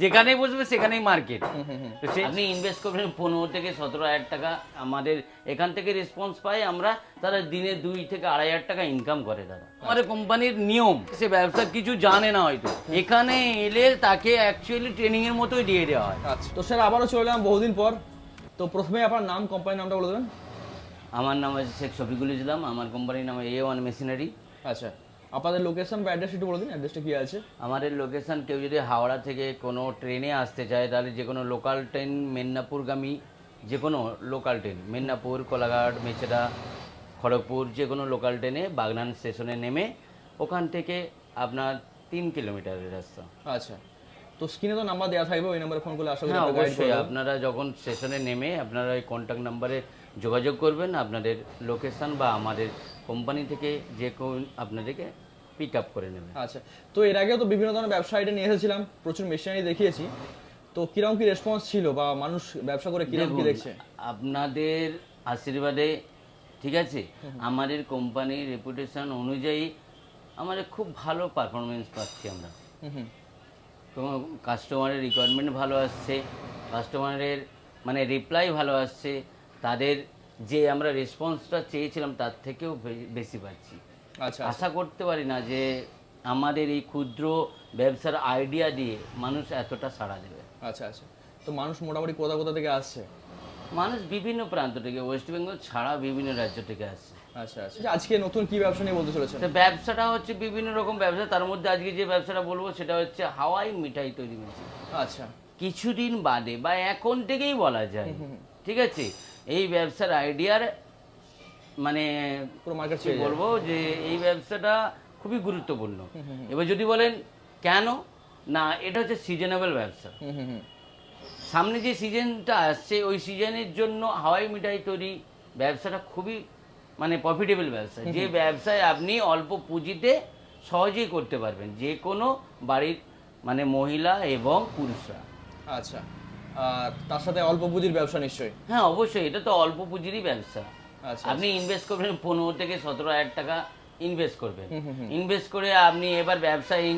যেখানেই বসবে সেখানেই মার্কেট আপনি ইনভেস্ট করবেন পনেরো থেকে সতেরো হাজার টাকা। আমাদের এখান থেকে রেসপন্স পাই আমরা তারা দিনে দুই থেকে আড়াই হাজার টাকা ইনকাম করে দাদা। আমাদের কোম্পানির নিয়ম সে ব্যবসা কিছু জানে না হয়তো। এখানে এলে তাকে অ্যাকচুয়ালি ট্রেনিং এর মতোই দিয়ে দেওয়া হয়। আচ্ছা। তো স্যার আবারও চলে এলাম বহুদিন পর। তো প্রথমে আপনার নাম কোম্পানির নামটা বলে দেবেন। আমার নাম আছে শেখ শফিকুল ইসলাম। আমার কোম্পানির নাম এ ওয়ান মেশিনারি আচ্ছা। আপনাদের লোকেশন বা অ্যাড্রেস একটু বলে দিন অ্যাড্রেসটা কি আছে? আমাদের লোকেশন কেউ যদি হাওড়া থেকে কোনো ট্রেনে আসতে চায় তাহলে যে কোনো লোকাল ট্রেন মেদিনীপুরগামী যে কোনো লোকাল ট্রেন মেদিনীপুর কোলাঘাট মেচেদা খড়গপুর যে কোনো লোকাল ট্রেনে বাগনান স্টেশনে নেমে ওখান থেকে আপনার তিন কিলোমিটারের রাস্তা। আচ্ছা। তো স্ক্রিনে তো নাম্বার দেওয়া থাকবে ওই নাম্বারে ফোন করলে করি হ্যাঁ অবশ্যই আপনারা যখন স্টেশনে নেমে আপনারা ওই কন্ট্যাক্ট নাম্বারে যোগাযোগ করবেন আপনাদের লোকেশন বা আমাদের কোম্পানি থেকে যে কোন আপনাদেরকে পিক আপ করে নেবে। আচ্ছা তো এর আগে তো বিভিন্ন ধরনের ব্যবসায়ীটা নিয়ে এসেছিলাম প্রচুর মেশিনারি দেখিয়েছি। তো কীরকম কি রেসপন্স ছিল বা মানুষ ব্যবসা করে কীরকম কি দেখছে? আপনাদের আশীর্বাদে ঠিক আছে? আমাদের কোম্পানির রেপুটেশন অনুযায়ী আমাদের খুব ভালো পারফরমেন্স পাচ্ছি আমরা। কাস্টমারের রিকোয়ারমেন্ট ভালো আসছে কাস্টমারের মানে রিপ্লাই ভালো আসছে তাদের যে আমরা রেসপন্সটা চেয়েছিলাম তার থেকেও বেশি পাচ্ছি। আশা করতে পারি না যে আমাদের এই ক্ষুদ্র ব্যবসার আইডিয়া দিয়ে মানুষ এতটা সাড়া দেবে। আচ্ছা আচ্ছা। তো মানুষ মোটামুটি কোথা কোথা থেকে আসছে? মানুষ বিভিন্ন প্রান্ত থেকে ওয়েস্ট বেঙ্গল ছাড়া বিভিন্ন রাজ্য থেকে আসছে। আচ্ছা আচ্ছা। আজকে নতুন কি ব্যবসা নিয়ে বলতে চলেছেন? তো ব্যবসাটা হচ্ছে বিভিন্ন রকম ব্যবসা তার মধ্যে আজকে যে ব্যবসাটা বলব সেটা হচ্ছে হাওয়াই মিঠাই তৈরি মেশিন। আচ্ছা। কিছুদিন বাদে বা এখন থেকেই বলা যায় ঠিক আছে? এই ব্যবসার আইডিয়ার মানে পুরো মার্কেট বলব যে এই ব্যবসাটা খুবই গুরুত্বপূর্ণ। এবার যদি বলেন কেন? না এটা হচ্ছে সিজনেবল ব্যবসা। সামনে যে সিজনটা আসছে ওই সিজনের জন্য হাওয়াই মিঠাই তৈরি ব্যবসাটা খুবই মানে প্রফিটেবল ব্যবসা। যে ব্যবসায় আপনি অল্প পুঁজিতে সহজেই করতে পারবেন যে কোনো বাড়ির মানে মহিলা এবং পুরুষরা। আচ্ছা। আর তার সাথে অল্প পুঁজির ব্যবসা নিশ্চয়ই? হ্যাঁ অবশ্যই। এটা তো অল্প পুঁজিরই ব্যবসা। আপনি ইনভেস্ট করবেন পনেরো থেকে সতেরো হাজার টাকা ইনভেস্ট করবেন। ইনভেস্ট করে আপনি এবার ব্যবসায়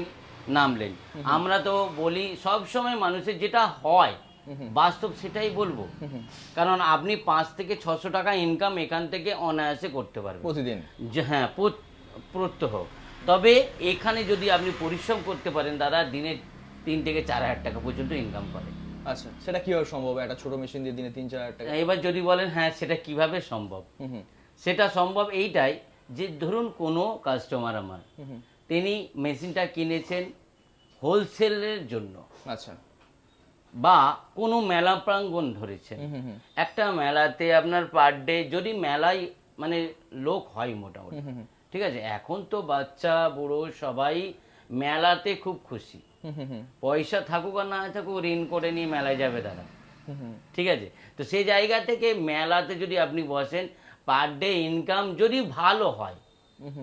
নামলেন আমরা তো বলি সব সময় মানুষের যেটা হয় বাস্তব সেটাই বলব। কারণ আপনি পাঁচ থেকে ছশো টাকা ইনকাম এখান থেকে অনায়াসে করতে পারবেন। প্রতিদিন? হ্যাঁ প্রত্যহ। তবে এখানে যদি আপনি পরিশ্রম করতে পারেন দাদা দিনে তিন থেকে চার হাজার টাকা পর্যন্ত ইনকাম করে আচ্ছা সেটা কীভাবে সম্ভব একটা ছোট মেশিন দিয়ে দিনে তিন চার হাজার টাকা। এবার যদি বলেন হ্যাঁ সেটা কীভাবে সম্ভব? সেটা সম্ভব এইটাই যে ধরুন কোনো কাস্টমার আমার। তিনি মেশিনটা কিনেছেন হোলসেলের জন্য। আচ্ছা। বা কোনো মেলা প্রাঙ্গণ ধরেছেন। একটা মেলাতে আপনার পার ডে যদি মেলায় মানে লোক হয় মোটামুটি। ঠিক আছে? এখন তো বাচ্চা বুড়ো সবাই মেলাতে খুব খুশি। পয়সা থাকুক আর না থাকুক ঋণ করে নিয়ে মেলায় যাবে তারা। ঠিক আছে? তো সেই জায়গা থেকে মেলাতে যদি আপনি বসেন পার ডে ইনকাম যদি ভালো হয়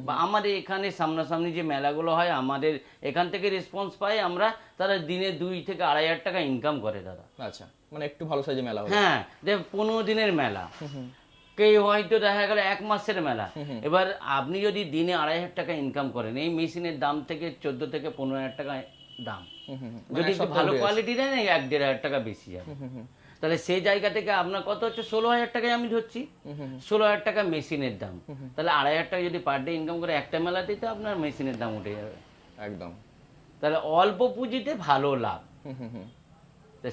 বা আমাদের এখানে সামনাসামনি যে মেলাগুলো হয় আমাদের এখান থেকে রেসপন্স পাই আমরা তারা দিনে দুই থেকে আড়াই হাজার টাকা ইনকাম করে দাদা। আচ্ছা মানে একটু ভালো সাইজে মেলা হ্যাঁ দেখ পনেরো দিনের মেলা। কেউ হয়তো দেখা গেল এক মাসের মেলা। এবার আপনি যদি দিনে আড়াই হাজার টাকা ইনকাম করেন এই মেশিনের দাম থেকে চোদ্দ থেকে পনেরো হাজার টাকা দাম। হুম। যদি একটু ভালো কোয়ালিটি দেন এক দেড় হাজার টাকা বেশি যাবে। তাহলে সেই জায়গা থেকে আপনার কত হচ্ছে? ষোলো হাজার টাকায় আমি ধরছি। ষোলো হাজার টাকা মেশিনের দাম। তাহলে আড়াই হাজার টাকা যদি পার ডে ইনকাম করে একটা মেলাতেই তো আপনার মেশিনের দাম উঠে যাবে। একদম। তাহলে অল্প পুঁজিতে ভালো লাভ।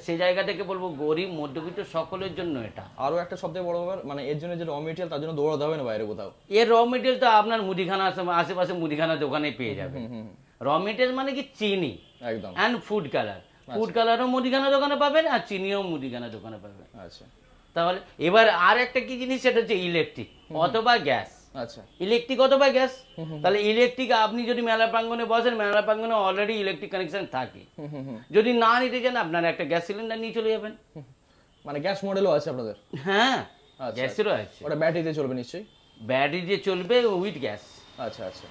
সেই জায়গা থেকে বলব গরিব মধ্যবিত্ত সকলের জন্য এটা। আরও একটা সবথেকে বড় ব্যাপার মানে এর জন্য যে র মেটেরিয়াল তার জন্য দৌড়াতে হবে না বাইরে কোথাও। এর র মেটেরিয়াল তো আপনার মুদিখানা আশেপাশে মুদিখানা দোকানে পেয়ে হুম র মেটেরিয়াল মানে কি? চিনি। একদম। অ্যান্ড ফুড কালার ফুড কালারও মুদিখানা দোকানে পাবেন আর চিনিও মুদিখানা দোকানে পাবেন। আচ্ছা। তাহলে এবার আর একটা কি জিনিস সেটা হচ্ছে ইলেকট্রিক অথবা গ্যাস আচ্ছা। ইলেকট্রিক অথবা গ্যাস তাহলে ইলেকট্রিক আপনি যদি মেলা প্রাঙ্গনে বসেন মেলা প্রাঙ্গনে অলরেডি ইলেকট্রিক কানেকশন থাকে। যদি না নিতে চান আপনারা একটা গ্যাস সিলিন্ডার নিয়ে চলে যাবেন। মানে গ্যাস মডেলও আছে আপনাদের? হ্যাঁ আচ্ছা। গ্যাসেরও আছে। ওটা ব্যাটারিতে চলবে নিশ্চয়ই? ব্যাটারি দিয়ে চলবে উইথ গ্যাস আচ্ছা আচ্ছা।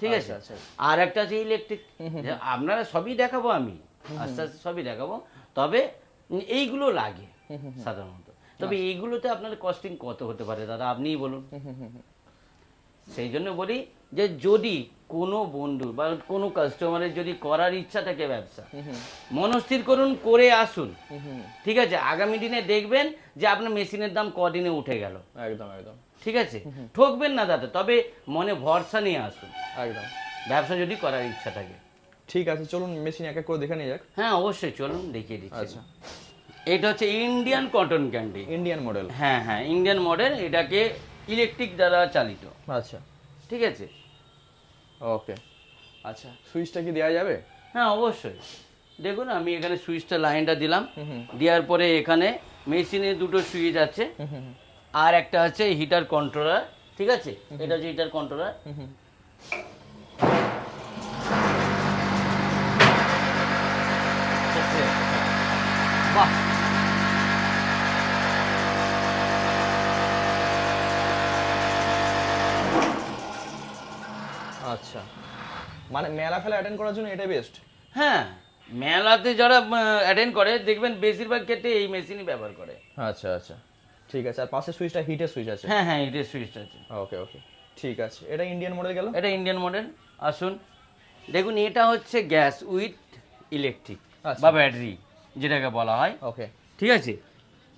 ঠিক আছে? আচ্ছা, আর একটা আছে ইলেকট্রিক আপনারা সবই দেখাবো আমি। আস্তে আস্তে সবই দেখাবো। তবে এইগুলো লাগে সাধারণত। তবে এইগুলোতে আপনার কস্টিং কত হতে পারে দাদা? আপনিই বলুন। সেই জন্য বলি যে যদি কোনো বন্ধু বা কোনো কাস্টমারের যদি করার ইচ্ছা থাকে ব্যবসা মনস্থির করুন করে আসুন। ঠিক আছে? আগামী দিনে দেখবেন যে আপনার মেশিনের দাম কদিনে উঠে গেল? একদম একদম। ঠিক আছে? ঠকবেন না দাদা তবে মনে ভরসা নিয়ে আসুন। একদম। ব্যবসা যদি করার ইচ্ছা থাকে। ঠিক আছে চলুন মেশিন এক এক করে দেখে নিয়ে যাক। হ্যাঁ অবশ্যই চলুন দেখিয়ে দিচ্ছি। আচ্ছা। এটা হচ্ছে Indian cotton candy Indian model হ্যাঁ হ্যাঁ ইন্ডিয়ান মডেল এটাকে ইলেকট্রিক দ্বারা চালিত। আচ্ছা। ঠিক আছে? ওকে আচ্ছা। সুইচটা কি দেওয়া যাবে? হ্যাঁ অবশ্যই। দেখুন আমি এখানে সুইচটা লাইনটা দিলাম। দেওয়ার পরে এখানে মেশিনে দুটো সুইচ আছে। আর একটা আছে হিটার কন্ট্রোলার ঠিক আছে? এটা হচ্ছে হিটার কন্ট্রোলার। বাহ! আচ্ছা। মানে মেলা ফেলা অ্যাটেন্ড করার জন্য এটা বেস্ট হ্যাঁ মেলাতে যারা অ্যাটেন্ড করে দেখবেন বেশিরভাগ ক্ষেত্রে এই মেশিনই ব্যবহার করে। আচ্ছা আচ্ছা। ঠিক আছে আর পাশে সুইচটা হিটের সুইচ আছে? হ্যাঁ হ্যাঁ এটার সুইচ আছে। ওকে ওকে ঠিক আছে। এটা ইন্ডিয়ান মডেল গেল? এটা ইন্ডিয়ান মডেল আসুন। দেখুন এটা হচ্ছে গ্যাস উইথ ইলেকট্রিক আচ্ছা। বা ব্যাটারি যেটাকে বলা হয়। ওকে ঠিক আছে?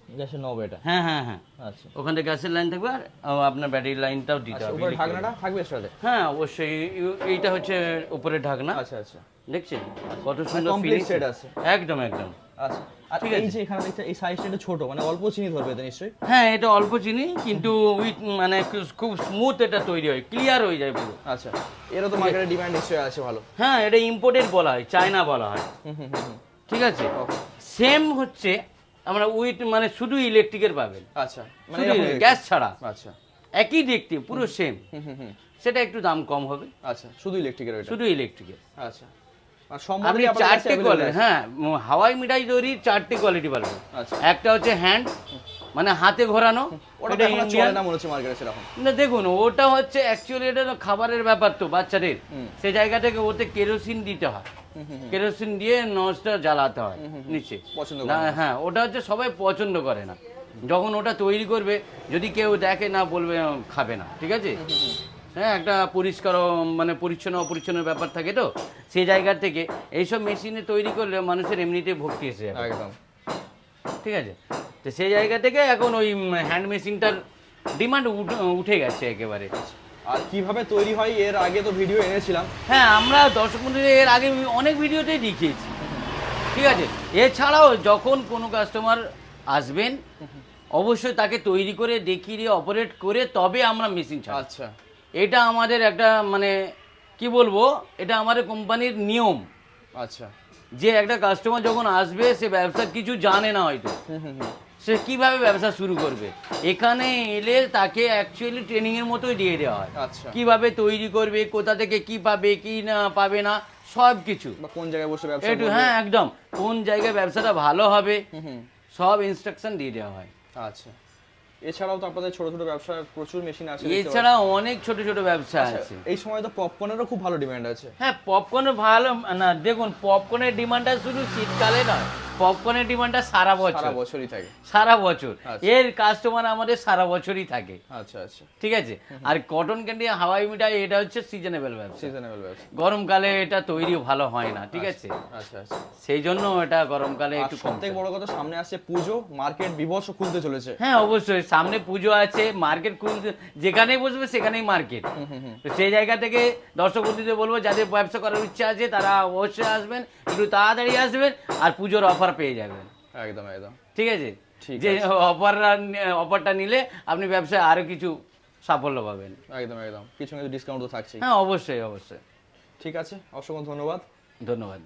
গ্যাসের নব এটা? হ্যাঁ হ্যাঁ হ্যাঁ। আচ্ছা। ওখান থেকে গ্যাসের লাইন থাকবে আর আপনার ব্যাটারি লাইনটাও দিতে আচ্ছা হবে উপরে ঢাকনাটা থাকবে সাথে? হ্যাঁ অবশ্যই এইটা হচ্ছে উপরে ঢাকনা। আচ্ছা আচ্ছা। দেখছেন? কত সুন্দর ফিনিশ আছে। একদম একদম। আচ্ছা। আর ঠিক এই যে এখানে দেখতে এই সাইজটা একটু ছোট মানে অল্প চিনি ধরবে এটা নিশ্চয়ই? হ্যাঁ এটা অল্প চিনি কিন্তু উইথ মানে খুব- স্মুথ এটা তৈরি হয় ক্লিয়ার হয়ে যায় পুরো। আচ্ছা। এরও তো মার্কেটে ডিমান্ড নিশ্চয়ই আছে ভালো। হ্যাঁ এটা ইম্পোর্টেড বলা হয় চায়না বলা হয়। ঠিক আছে. সেম হচ্ছে আমরা উইথ মানে শুধু ইলেকট্রিকের পাবেন। আচ্ছা মানে গ্যাস ছাড়া। আচ্ছা। একই দেখতে পুরো সেম সেটা একটু দাম কম হবে। আচ্ছা শুধু ইলেকট্রিকের শুধু ইলেকট্রিকের আচ্ছা। আপনি চারটে কোয়ালিটি হ্যাঁ হাওয়াই মিঠাই তৈরির চারটে কোয়ালিটি পাবেন। আচ্ছা। একটা হচ্ছে হ্যান্ড মানে হাতে ঘোরানো ওটা মনে হচ্ছে মার্কেটে সেরকম। না দেখুন ওটা হচ্ছে অ্যাকচুয়ালি এটা খাবারের ব্যাপার তো বাচ্চাদের। সে জায়গা থেকে ওতে কেরোসিন দিতে হয়। কেরোসিন দিয়ে নসটা জ্বালাতে হয় নিচে পছন্দ। হ্যাঁ ওটা হচ্ছে সবাই পছন্দ করে না। যখন ওটা তৈরি করবে যদি কেউ দেখে না বলবে খাবে না ঠিক আছে? হ্যাঁ একটা পরিষ্কার মানে পরিচ্ছন্ন অপরিচ্ছন্ন ব্যাপার থাকে তো। সেই জায়গা থেকে এইসব মেশিনে তৈরি করলে মানুষের এমনিতেই ভক্তি এসে যাবে। একদম। ঠিক আছে? তো সেই জায়গা থেকে এখন ওই হ্যান্ড মেশিনটার ডিমান্ড উঠে গেছে একেবারে। আর কীভাবে তৈরি হয় এর আগে তো ভিডিও এনেছিলাম। হ্যাঁ আমরা দর্শক বন্ধুদের এর আগে অনেক ভিডিওতেই দেখিয়েছি। ঠিক আছে? এছাড়াও যখন কোনো কাস্টমার আসবেন অবশ্যই তাকে তৈরি করে দেখিয়ে দিয়ে অপারেট করে তবে আমরা মেশিন ছাড়ব। আচ্ছা। এটা আমাদের একটা মানে কি বলব এটা আমাদের কোম্পানির নিয়ম। আচ্ছা। যে একটা কাস্টমার যখন আসবে সে ব্যবসা কিছু জানে না হয়তো। সে কীভাবে ব্যবসা শুরু করবে? এখানে এলে তাকে অ্যাকচুয়ালি ট্রেনিং এর মতোই দিয়ে দেওয়া হয়। আচ্ছা। কীভাবে তৈরি করবে কোথা থেকে কি পাবে কি না পাবে না সব কিছু। কোন জায়গায় বসে ব্যবসা একটু হ্যাঁ একদম। কোন জায়গায় ব্যবসাটা ভালো হবে সব ইনস্ট্রাকশন দিয়ে দেওয়া হয়। আচ্ছা। এছাড়াও তো আপনাদের ছোট ছোট ব্যবসার প্রচুর মেশিন আছে এছাড়াও এছাড়া অনেক ছোট ছোট ব্যবসা আছে। আচ্ছা, এই সময় তো পপকর্নেরও খুব ভালো ডিমান্ড আছে। হ্যাঁ পপকর্ন ভালো না দেখুন পপকর্নের ডিমান্ডটা শুধু শীতকালে নয় পপকর্নের ডিমান্ডটা সারা বছর। সারা বছরই থাকে। সারা বছর। আচ্ছা। এর কাস্টমার আমাদের সারা বছরই থাকে। আচ্ছা আচ্ছা। ঠিক আছে? আর কটন ক্যান্ডি হাওয়াই মিঠাই এটা হচ্ছে সিজনেবল ব্যবসা। সিজনেবল ব্যবসা। গরমকালে এটা তৈরি ভালো হয় না ঠিক আছে? আচ্ছা আচ্ছা। সেই জন্য এটা গরমকালে একটু কম থেকে বড় কথা সামনে আসছে পুজো মার্কেট বিভৎস খুলতে চলেছে। হ্যাঁ অবশ্যই। সামনে পুজো আছে মার্কেট খুলতে যেখানেই বসবে সেখানেই মার্কেট সেই জায়গা থেকে দর্শক বন্ধুদের বলব যাদের ব্যবসা করার ইচ্ছা আছে তারা অবশ্যই আসবেন একটু তাড়াতাড়ি আসবেন আর পুজোর অফার পেয়ে যাবেন। একদম একদম। ঠিক আছে? ঠিক যে অফার অফারটা নিলে আপনি ব্যবসায় আরও কিছু সাফল্য পাবেন। একদম একদম। কিছু কিছু ডিসকাউন্ট তো থাকছে হ্যাঁ অবশ্যই অবশ্যই। ঠিক আছে অসংখ্য ধন্যবাদ। ধন্যবাদ।